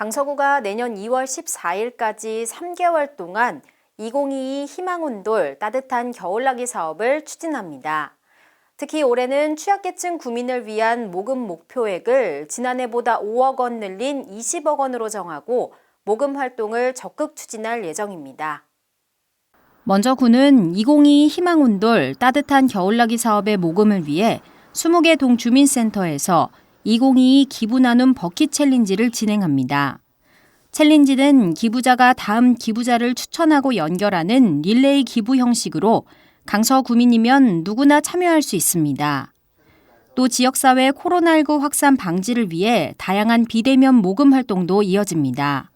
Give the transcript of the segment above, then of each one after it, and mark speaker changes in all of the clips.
Speaker 1: 강서구가 내년 2월 14일까지 3개월 동안 2022 희망온돌 따뜻한 겨울나기 사업을 추진합니다. 특히 올해는 취약계층 구민을 위한 모금 목표액을 지난해보다 5억 원 늘린 20억 원으로 정하고 모금 활동을 적극 추진할 예정입니다. 먼저 구는 2022 희망온돌 따뜻한 겨울나기 사업의 모금을 위해 20개 동 주민센터에서 2022 기부 나눔 버킷 챌린지를 진행합니다. 챌린지는 기부자가 다음 기부자를 추천하고 연결하는 릴레이 기부 형식으로 강서 구민이면 누구나 참여할 수 있습니다. 또 지역사회 코로나19 확산 방지를 위해 다양한 비대면 모금 활동도 이어집니다.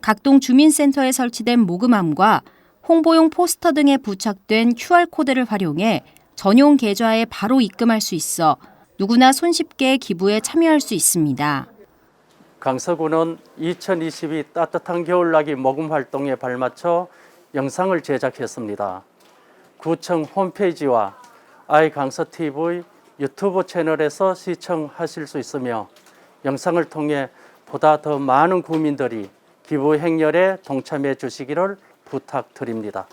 Speaker 1: 각동 주민센터에 설치된 모금함과 홍보용 포스터 등에 부착된 QR코드를 활용해 전용 계좌에 바로 입금할 수 있어 누구나 손쉽게 기부에 참여할 수 있습니다.
Speaker 2: 강서구는 2022 따뜻한 겨울나기 모금 활동에 발맞춰 영상을 제작했습니다. 구청 홈페이지와 아이강서TV 유튜브 채널에서 시청하실 수 있으며 영상을 통해 보다 더 많은 구민들이 기부 행렬에 동참해 주시기를 부탁드립니다.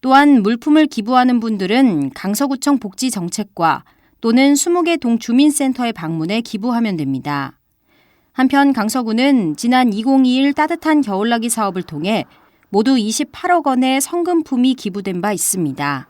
Speaker 1: 또한 물품을 기부하는 분들은 강서구청 복지 정책과 또는 20개 동 주민센터에 방문해 기부하면 됩니다. 한편 강서구는 지난 2021 따뜻한 겨울나기 사업을 통해 모두 28억 원의 성금품이 기부된 바 있습니다.